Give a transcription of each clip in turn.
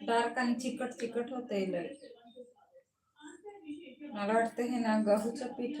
Dark चिकट चिकट होते लय गहू हे ना पीठ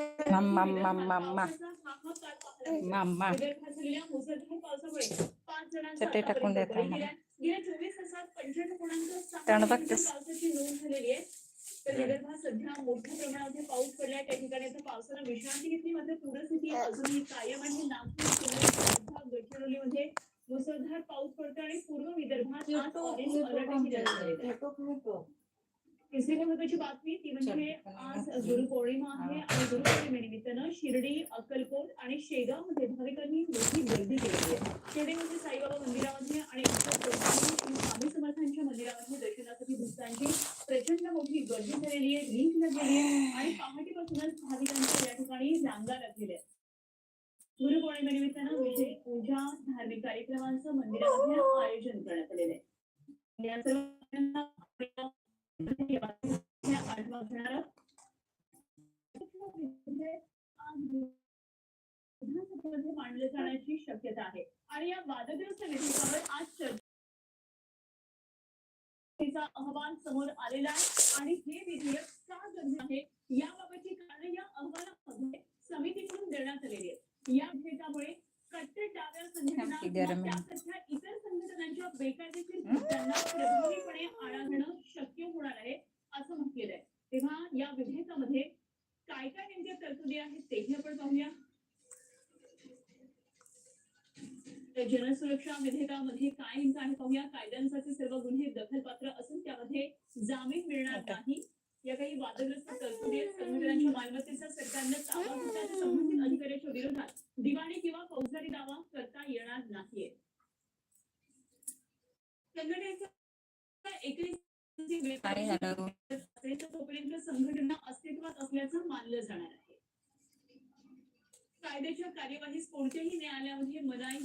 Mamma, mamma, mamma. Mamma. चटे टाकून देत सध्या मोठ्या पाऊस त्या ठिकाणी विश्रांती अजूनही कायम आहे नागपूर मुसळधार पाऊस पडतो आणि पूर्व विदर्भात तिसरी महत्वाची बातमी ती म्हणजे आज गुरुपौर्णिमा आहे आणि गुरुपौर्णिमेनिमित्तानं शिर्डी अक्कलकोट आणि शेगावमध्ये भाविकांनी मोठी गर्दी केलेली आहे. शिर्डीमध्ये साईबाबा मंदिरामध्ये आणि स्वामी समर्थांच्या मंदिरामध्ये दर्शनासाठी भक्तांची प्रचंड मोठी गर्दी झालेली आहे लिंक लागलेली आहे आणि पहाटेपासूनच भाविकांच्या या ठिकाणी रांगा लागलेल्या आहेत. गुरुपौर्णिमेनिमित्तानं विशेष पूजा धार्मिक कार्यक्रमांचं मंदिरामध्ये आयोजन करण्यात आलेलं आहे. विधानसभेमध्ये मांडलं जाण्याची शक्यता आहे आणि या वादग्रस्त विधेयकावर आज चर्चेचा अहवाल समोर आलेला आहे आणि हे विधेयक का गरजेचं आहे याबाबतची कारणे या अहवालामध्ये समितीकडून देण्यात आलेली आहेत या विधेयकामुळे कट्टर डाव्या संघटना इतर संघटनांच्या बेकायदेशीर कृत्यांना प्रभावीपणे आळा घालणं शक्य होणार आहे असं म्हटलेलं आहे तेव्हा या विधेयकामध्ये काय काय नेमक्या तरतुदी आहेत तेही आपण पाहूया. तर जनसुरक्षा विधेयकामध्ये काय नेमकं आहे पाहूया. कायद्यांसाठी सर्व गुन्हे दखलपात्र असून त्यामध्ये जामीन मिळणार नाही. या काही वादग्रस्त तरतुदी आहेत. संघटनांच्या मालमत्तेचा सरकारनं संबंधित अधिकाऱ्याच्या विरोधात दिवाणी किंवा फौजदारी दावा करता येणार नाहीये. संघटनेचा एकही तोपर्यंत संघटना अस्तित्वात असल्याचं मानलं जाणार आहे. कायद्याच्या कार्यवाहीस कोणत्याही न्यायालयामध्ये मनाई